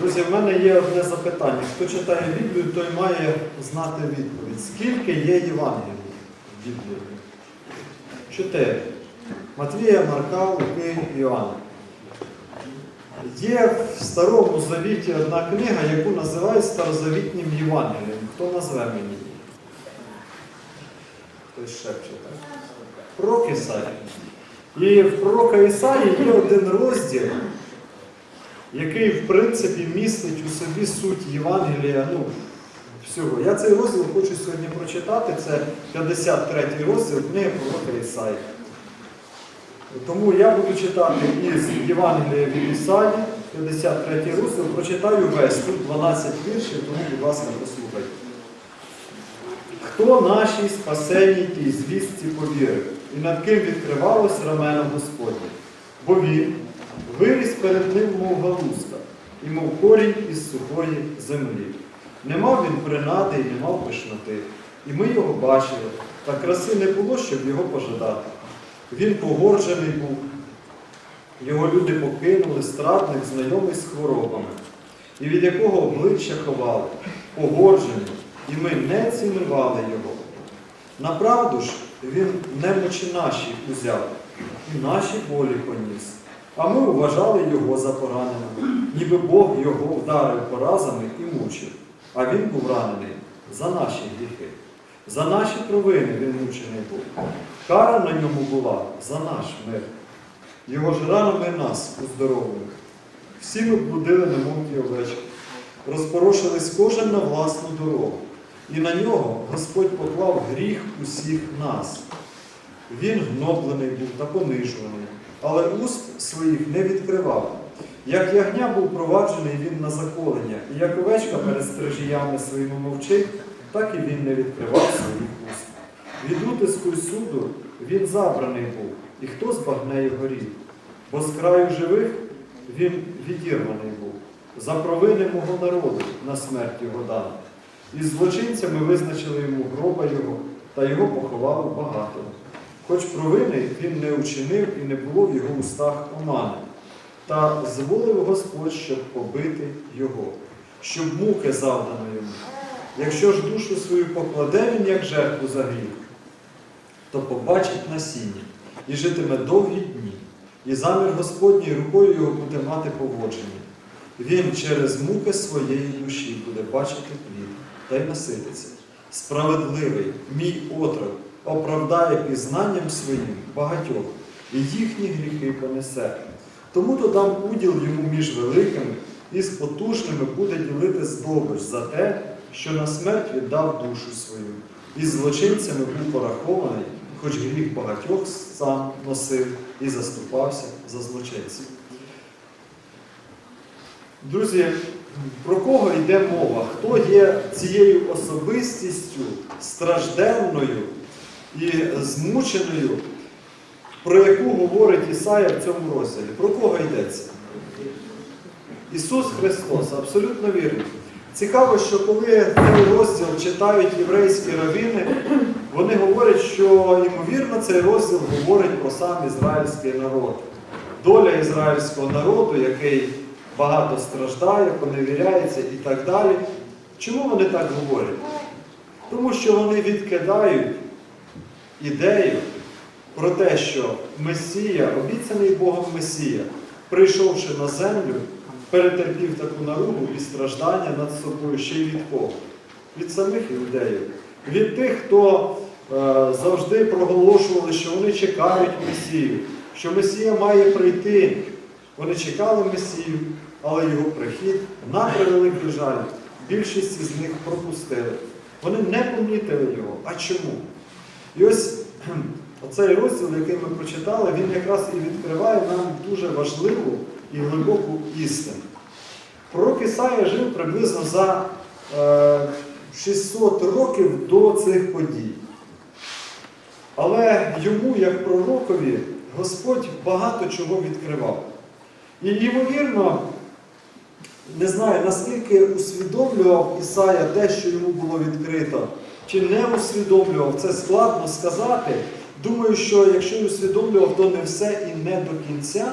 Друзі, в мене є одне запитання. Хто читає Біблію, той має знати відповідь. Скільки є Євангелій в Біблії? Чотири. Матвія, Марка, Луки, Іоанна. Є в Старому Завіті одна книга, яку називають Старозавітнім Євангелієм. Хто назве мені? Хтось шепче, так? Пророк Ісаї. І в пророка Ісаї є один розділ, який, в принципі, містить у собі суть Євангелія ну, всього. Я цей розділ хочу сьогодні прочитати. Це 53 розділ книги пророка Ісаї. Тому я буду читати із Євангелія від Ісаї, 53 розділ, прочитаю весь, тут 12 віршів, тому, будь ласка, послухайте. Хто нашій спасенній тій звістці повірив, і над ким відкривалось рамено Господнє? Бо він виріс перед ним, мов галузка, і мов корінь із сухої землі. Не мав він принади і не мав пишноти. І ми його бачили, та краси не було, щоб його пожадати. Він погорджений був, його люди покинули, страдник, знайомий з хворобами, і від якого обличчя ховали, погорджений, і ми не цінували його. Направду ж він немочі наші узяв, і наші болі поніс. А ми вважали його за пораненим, ніби Бог його вдарив поразами і мучив. А він був ранений за наші гріхи. За наші провини він мучений був. Кара на ньому була за наш мир. Його ж ранами нас уздоровили. Всі ми блудили, немов ті овечки, розпорошились кожен на власну дорогу. І на нього Господь поклав гріх усіх нас. Він гноблений був та понижуваний, але уст своїх не відкривав. Як ягня був проваджений він на заколення, і як овечка перед стражіями своїми мовчить, так і він не відкривав своїх уст. Від утиску й суду він забраний був, і хто збагне його рід? Бо з краю живих він відірваний був. За провини мого народу на смерть його дано. І злочинцями визначили йому гроба його, та його поховали багато. Хоч провини він не учинив і не було в його устах омани. Та зволив Господь, щоб побити його, щоб муки завдано йому. Якщо ж душу свою покладе він, як жертву за гріх, то побачить насіння і житиме довгі дні, і замір Господній рукою його буде мати поводження. Він через муки своєї душі буде бачити плід та й насититься. Справедливий, мій отрок, оправдає пізнанням своїм багатьох, і їхні гріхи понесе. Тому то дам уділ йому між великими і з потужними буде ділити здобич за те, що на смерть віддав душу свою, і злочинцями був порахований, хоч гріх багатьох сам носив і заступався за злочинців. Друзі, про кого йде мова? Хто є цією особистістю стражденною і змученою, про яку говорить Ісая в цьому розділі? Про кого йдеться? Ісус Христос, абсолютно вірно. Цікаво, що коли цей розділ читають єврейські равіни, вони говорять, що ймовірно цей розділ говорить про сам ізраїльський народ. Доля ізраїльського народу, який багато страждає, поневіряється і так далі. Чому вони так говорять? Тому що вони відкидають ідею про те, що Месія, обіцяний Богом Месія, прийшовши на землю, перетерпів таку наругу і страждання над собою ще й від кого? Від самих іудеїв. Від тих, хто е, завжди проголошували, що вони чекають Месію, що Месія має прийти. Вони чекали Месію, але його прихід, на превеликий жаль, більшість із них пропустили. Вони не помітили його. А чому? І ось оцей розділ, який ми прочитали, він якраз і відкриває нам дуже важливу і глибоку істину. Пророк Ісая жив приблизно за е, 600 років до цих подій. Але йому, як пророкові, Господь багато чого відкривав. І, ймовірно, не знаю, наскільки усвідомлював Ісая те, що йому було відкрито, чи не усвідомлював, це складно сказати. Думаю, що якщо й усвідомлював, то не все і не до кінця.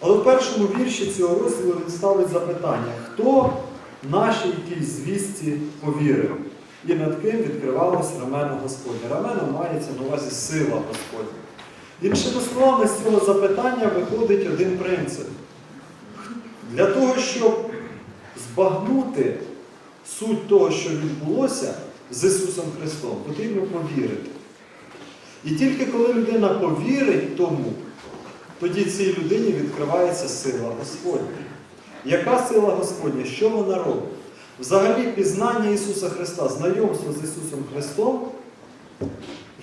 Але в першому вірші цього розділу він ставить запитання, хто нашій тій звістці повірив? І над ким відкривалось рамено Господнє. Рамено мається на увазі сила Господня. Іншими словами, з цього запитання виходить один принцип. Для того, щоб збагнути суть того, що відбулося з Ісусом Христом, потрібно повірити. І тільки коли людина повірить тому, тоді цій людині відкривається сила Господня. Яка сила Господня? Що вона робить? Взагалі, пізнання Ісуса Христа, знайомство з Ісусом Христом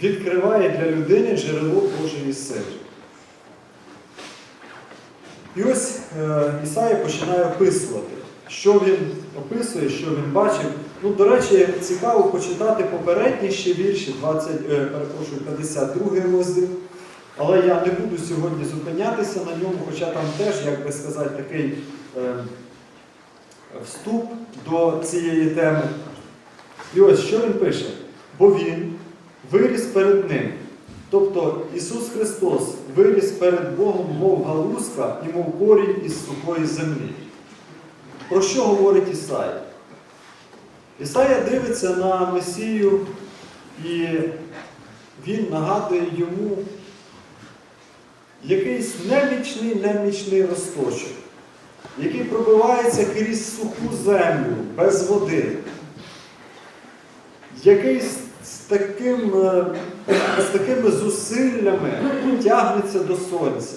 відкриває для людини джерело Божої сили. І ось е, Ісая починає описувати, що він описує, що він бачив. Ну, до речі, цікаво почитати попередні ще вірші, 20, е, перепрошую, 52 розділ. Але я не буду сьогодні зупинятися на ньому, хоча там теж, як би сказати, такий е, вступ до цієї теми. І ось що він пише? Бо він виріс перед ним. Тобто Ісус Христос виріс перед Богом, мов галузка і мов корінь із сухої землі. Про що говорить Ісая? Ісая дивиться на Месію, і він нагадує йому якийсь немічний, немічний росточок, який пробивається крізь суху землю без води, який з з таким, е, з такими зусиллями тягнеться до сонця.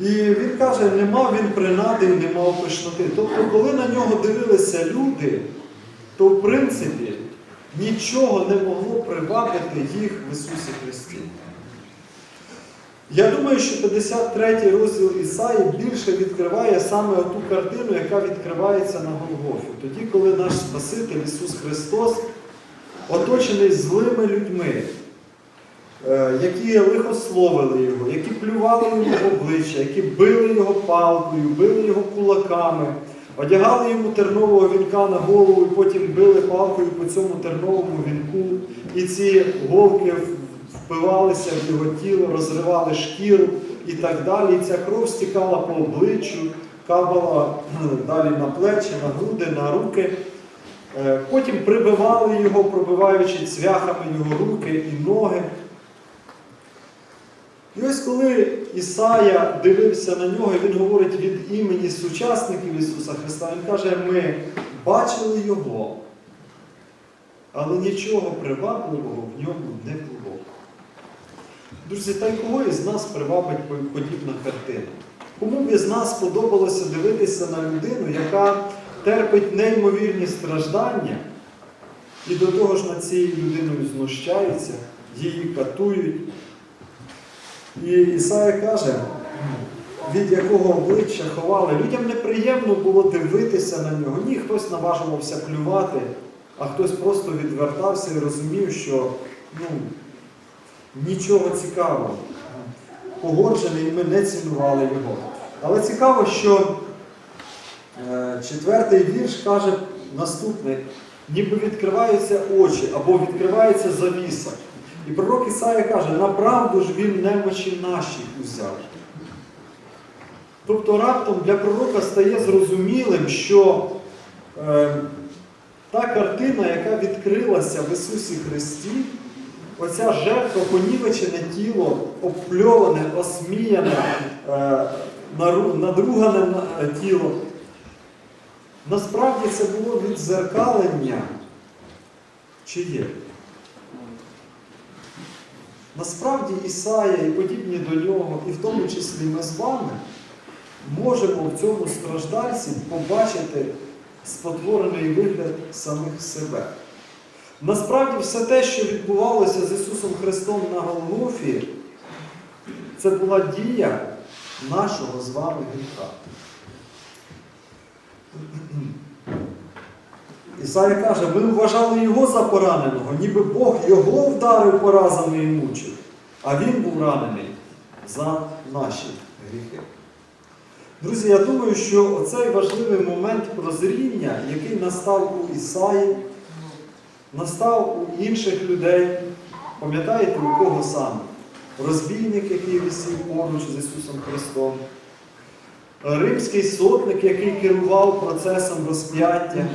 І він каже, не мав він принади і не мав пишноти. Тобто, коли на нього дивилися люди, то в принципі нічого не могло привабити їх в Ісусі Христі. Я думаю, що 53 розділ Ісаї більше відкриває саме ту картину, яка відкривається на Голгофі. Тоді, коли наш Спаситель Ісус Христос оточений злими людьми, які лихословили Його, які плювали в обличчя, які били його палкою, били його кулаками, одягали йому тернового вінка на голову і потім били палкою по цьому терновому вінку. І ці голки впивалися в його тіло, розривали шкіру і так далі. І ця кров стікала по обличчю, капала ну, далі на плечі, на груди, на руки. Е, Потім прибивали його, пробиваючи цвяхами його руки і ноги. І ось коли Ісая дивився на нього, він говорить від імені сучасників Ісуса Христа, Він каже, ми бачили Його, але нічого привабливого в ньому не було. Друзі, та й кого із нас привабить подібна картина? Кому б із нас сподобалося дивитися на людину, яка терпить неймовірні страждання, і до того ж над цією людиною знущаються, її катують. І Ісая каже, від якого обличчя ховали. Людям неприємно було дивитися на нього. Ні, хтось наважувався плювати, а хтось просто відвертався і розумів, що ну, нічого цікавого. Погоджений, і ми не цінували його. Але цікаво, що е, четвертий вірш каже наступне, ніби відкриваються очі або відкривається завіса. І пророк Ісая каже, направду ж він немочі наші узяв. Тобто раптом для пророка стає зрозумілим, що е, та картина, яка відкрилася в Ісусі Христі, оця жертва, понівечене тіло, обпльоване, осміяне, е, надругане на- е, тіло, насправді це було відзеркалення чиє? Насправді Ісая і подібні до нього, і в тому числі ми з вами, можемо в цьому страждальці побачити спотворений вигляд самих себе. Насправді все те, що відбувалося з Ісусом Христом на Голгофі, це була дія нашого з вами гріха. Ісая каже, ми вважали його за пораненого, ніби Бог його вдарив поразами і мучив, а він був ранений за наші гріхи. Друзі, я думаю, що оцей важливий момент прозріння, який настав у Ісаї, настав у інших людей, пам'ятаєте, у кого саме? розбійник, який висів поруч з Ісусом Христом, римський сотник, який керував процесом розп'яття.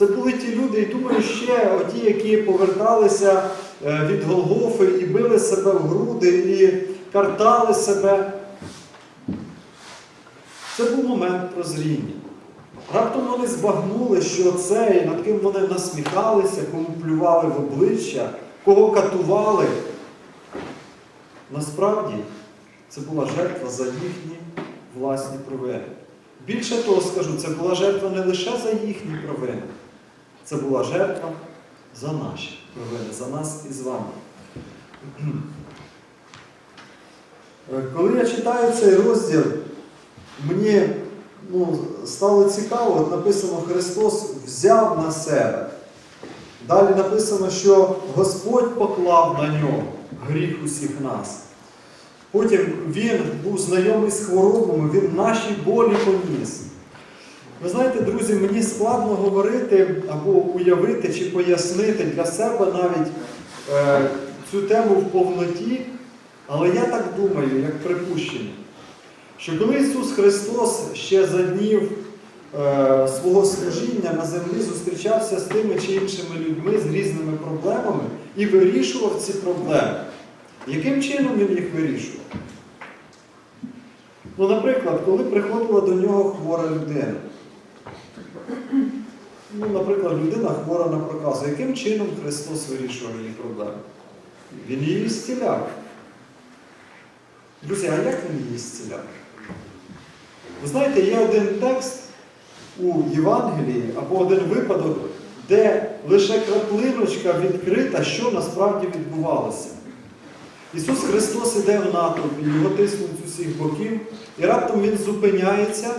Це були ті люди, і думаю, ще оті, які поверталися е, від Голгофи і били себе в груди, і картали себе. Це був момент прозріння. Раптом вони збагнули, що цей, над ким вони насміхалися, кому плювали в обличчя, кого катували. Насправді це була жертва за їхні власні провини. Більше того скажу, це була жертва не лише за їхні провини, це була жертва за наші провини, за нас і з вами. Е, Коли я читаю цей розділ, мені ну, стало цікаво, от написано, Христос взяв на себе. Далі написано, що Господь поклав на нього гріх усіх нас. Потім він був знайомий з хворобами, він наші болі поніс. Ви знаєте, друзі, мені складно говорити або уявити чи пояснити для себе навіть е, цю тему в повноті, але я так думаю, як припущення, що коли Ісус Христос ще за днів е, свого служіння на землі зустрічався з тими чи іншими людьми з різними проблемами і вирішував ці проблеми, яким чином він їх вирішував? Ну, наприклад, коли приходила до нього хвора людина. Ну, наприклад, людина хвора на проказу. Яким чином Христос вирішував її проблеми? Він її зціляв. Друзі, а як він її зціляв? Ви знаєте, є один текст у Євангелії або один випадок, де лише краплиночка відкрита, що насправді відбувалося. Ісус Христос іде в натовп, його тиснуть з усіх боків, і раптом Він зупиняється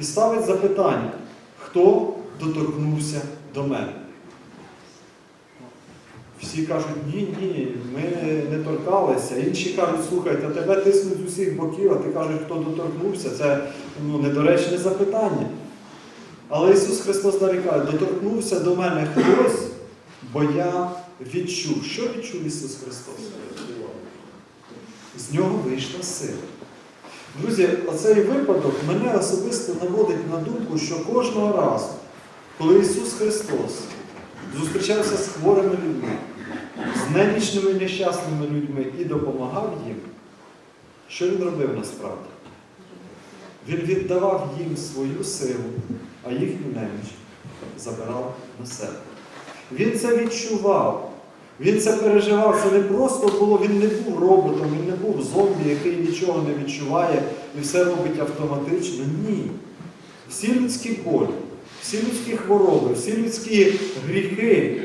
і ставить запитання, хто доторкнувся до мене. Всі кажуть, ні, ні, ми не торкалися. Інші кажуть, слухайте, тебе тиснуть з усіх боків, а ти кажеш, хто доторкнувся. Це ну, недоречне запитання. Але Ісус Христос нарікає, доторкнувся до мене хтось, бо я відчув. Що відчув Ісус Христос? З нього вийшла сила. Друзі, оцей випадок мене особисто наводить на думку, що кожного разу, коли Ісус Христос зустрічався з хворими людьми, з немічними нещасними людьми і допомагав їм, що Він робив насправді? Він віддавав їм свою силу, а їхню неміч забирав на себе. Він це відчував. Він це переживав, це не просто було, він не був роботом, він не був зомбі, який нічого не відчуває і все робить автоматично. Ні. Всі людські болі, всі людські хвороби, всі людські гріхи,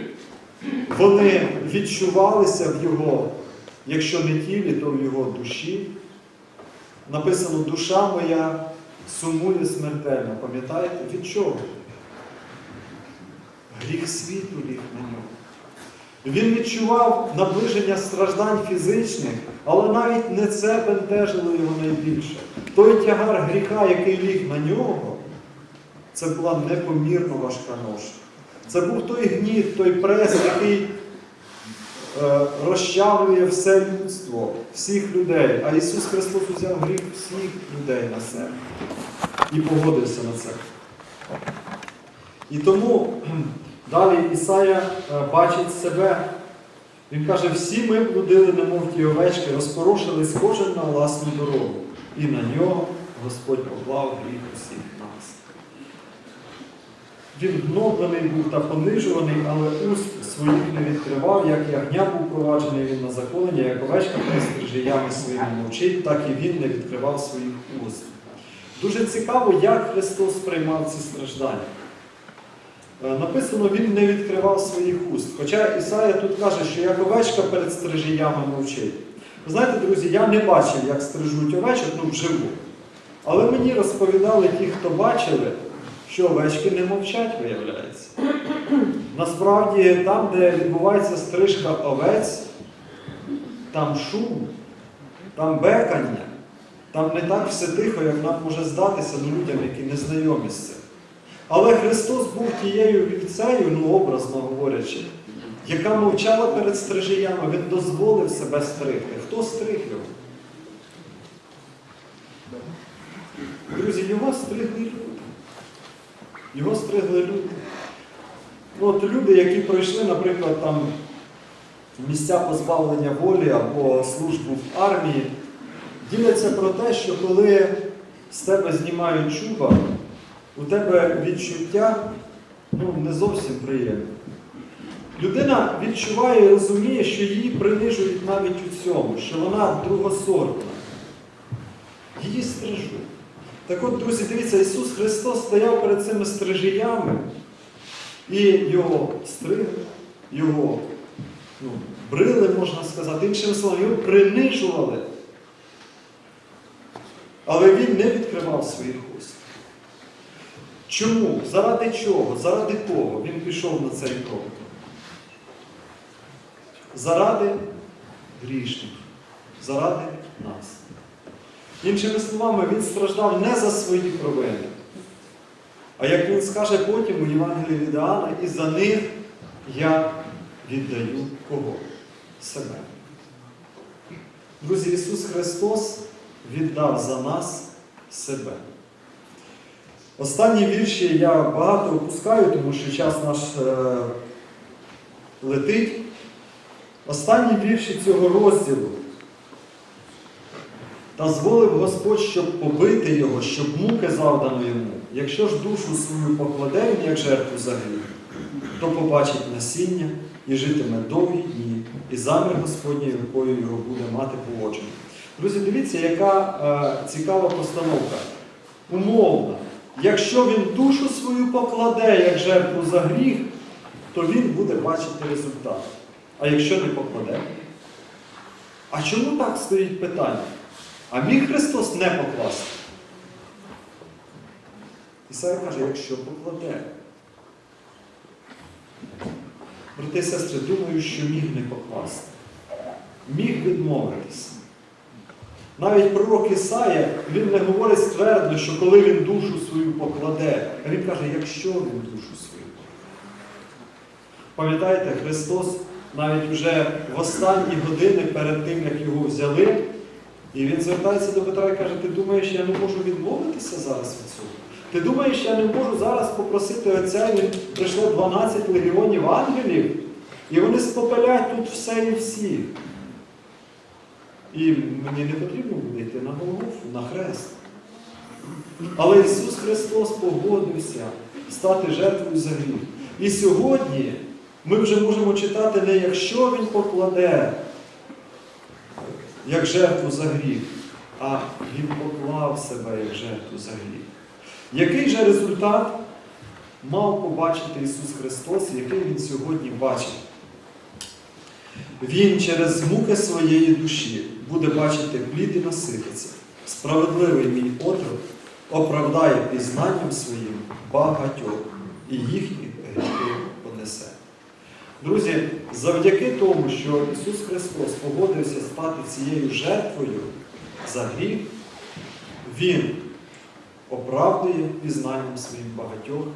вони відчувалися в його, якщо не тілі, то в його душі. Написано, душа моя сумує смертельно. Пам'ятаєте? Від чого? Гріх світу ліг на нього. Він відчував наближення страждань фізичних, але навіть не це бентежило його найбільше. Той тягар гріха, який ліг на нього, це була непомірно важка ноша. Це був той гніт, той прес, який е, розчавлює все людство, всіх людей. А Ісус Христос узяв гріх всіх людей на себе і погодився на це. І тому далі Ісая е, бачить себе. Він каже, всі ми блудили, немов ті овечки, розпорушились кожен на власну дорогу. І на нього Господь поклав гріх усіх нас. Він гноблений був та понижуваний, але уст своїх не відкривав, як ягня був проваджений він на заколення, як овечка пристрижі ями своїми мовчить, так і він не відкривав своїх уст. Дуже цікаво, як Христос приймав ці страждання. Е, Написано, він не відкривав своїх уст. Хоча Ісая тут каже, що як овечка перед стрижіями мовчить. Ви знаєте, друзі, я не бачив, як стрижуть овечок, ну вживу. Але мені розповідали ті, хто бачили, що овечки не мовчать, виявляється. Насправді, там, де відбувається стрижка овець, там шум, там бекання, там не так все тихо, як нам може здатися ну, людям, які не знайомі з цим. Але Христос був тією вівцею, ну образно говорячи, яка мовчала перед стрижиями, він дозволив себе стригти. Хто стриг його? Друзі, його стригли люди. Його стригли люди. Ну, от люди, які пройшли, наприклад, там місця позбавлення волі або службу в армії, діляться про те, що коли з тебе знімають чуба, у тебе відчуття ну, не зовсім приємне. Людина відчуває і розуміє, що її принижують навіть у цьому, що вона другосортна. Її стрижуть. Так от, друзі, дивіться, Ісус Христос стояв перед цими стрижіями, і його стригли, його ну, брили, можна сказати, іншими словами, його принижували. Але він не відкривав своїх уст. Чому? Заради чого? Заради кого він пішов на цей крок? Заради грішників, заради нас. Іншими словами, він страждав не за свої провини. А як він скаже потім у Євангелії від Іоанна, і за них я віддаю кого? Себе. Друзі, Ісус Христос віддав за нас себе. Останні вірші я багато опускаю, тому що час наш е, летить. Останні вірші цього розділу. Та зволив Господь, щоб побити його, щоб муки завдано йому. Якщо ж душу свою покладе він, як жертву за гріх, то побачить насіння і житиме довгі дні, і замір Господньою рукою його буде мати поводження. Друзі, дивіться, яка е, цікава постановка. Умовна. Якщо він душу свою покладе як жертву за гріх, то він буде бачити результат. А якщо не покладе? А чому так стоїть питання? А міг Христос не покласти? Ісая каже, якщо покладе. Брати і сестри, думаю, що міг не покласти. Міг відмовитися. Навіть пророк Ісая, він не говорить ствердно, що коли він душу свою покладе, а він каже, якщо він душу свою покладе. Пам'ятаєте, Христос навіть вже в останні години перед тим, як його взяли, і він звертається до Петра і каже, ти думаєш, я не можу відмовитися зараз від цього? Ти думаєш, я не можу зараз попросити Отця, і прийшло 12 легіонів ангелів, і вони спопелять тут все і всіх. І мені не потрібно буде йти на Голгофу, на хрест. Але Ісус Христос погодився стати жертвою за гріх. І сьогодні ми вже можемо читати не якщо Він покладе, як жертву за гріх, а Він поклав себе як жертву за гріх. Який же результат мав побачити Ісус Христос, який Він сьогодні бачить? Він через муки своєї душі буде бачити плід і насититься. Справедливий мій отрок оправдає пізнанням своїм багатьох і їхні гріхи понесе. Друзі, завдяки тому, що Ісус Христос погодився стати цією жертвою за гріх, Він оправдує пізнанням своїм багатьох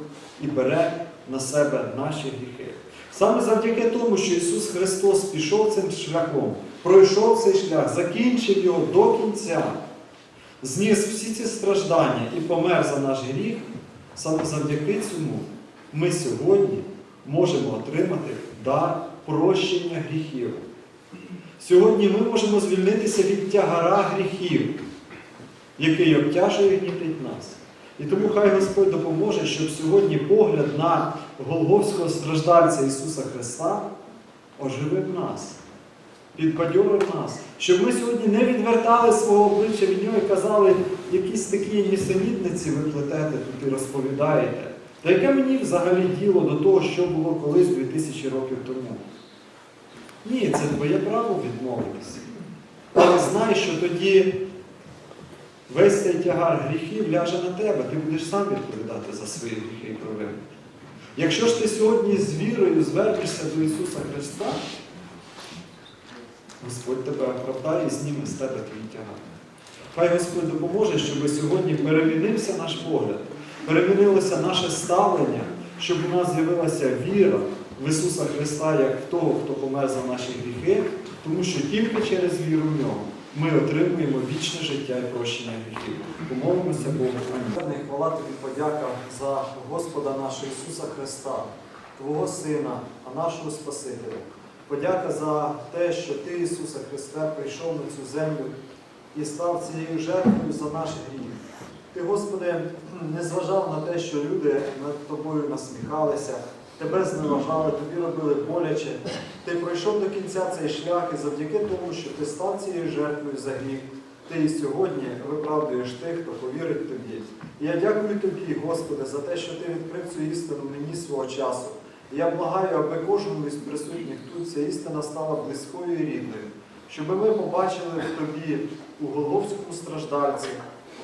і бере на себе наші гріхи. Саме завдяки тому, що Ісус Христос пішов цим шляхом, пройшов цей шлях, закінчив його до кінця, зніс всі ці страждання і помер за наш гріх, саме завдяки цьому ми сьогодні можемо отримати дар прощення гріхів. Сьогодні ми можемо звільнитися від тягара гріхів, який обтяжує і гнітить нас. І тому хай Господь допоможе, щоб сьогодні погляд на Голговського страждальця Ісуса Христа оживив нас, підбадьорив нас, щоб ми сьогодні не відвертали свого обличчя від нього і казали, якісь такі нісенітниці ви плетете тут і розповідаєте. Та яке мені взагалі діло до того, що було колись 2000 років тому? Ні, це твоє право відмовитися. Але знай, що тоді весь цей тягар гріхів ляже на тебе, ти будеш сам відповідати за свої гріхи і провини. Якщо ж ти сьогодні з вірою звернешся до Ісуса Христа, Господь тебе оправдає і зніме з тебе твій тягар. Хай Господь допоможе, щоб сьогодні перемінився наш погляд, перемінилося наше ставлення, щоб у нас з'явилася віра в Ісуса Христа як в того, хто помер за наші гріхи, тому що тільки через віру в нього ми отримуємо вічне життя і прощення гріхів. Помолимося Богу. Амінь. Хвала тобі подяка за Господа нашого Ісуса Христа, Твого Сина, а нашого Спасителя. Подяка за те, що Ти, Ісуса Христа, прийшов на цю землю і став цією жертвою за наш гріх. Ти, Господи, не зважав на те, що люди над тобою насміхалися, тебе зневажали, тобі робили боляче. Ти пройшов до кінця цей шлях і завдяки тому, що ти став цією жертвою за гріх, ти і сьогодні виправдуєш тих, хто повірить тобі. І я дякую тобі, Господи, за те, що ти відкрив цю істину мені свого часу. Я благаю, аби кожному із присутніх тут ця істина стала близькою і рідною, щоб ми побачили в тобі у головському страждальці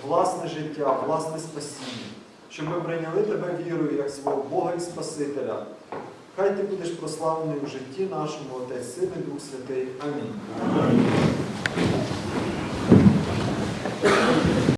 власне життя, власне спасіння, щоб ми прийняли тебе вірою як свого Бога і Спасителя. Хай ти будеш прославлений у житті нашому, Отець, Син і Дух Святий. Амінь.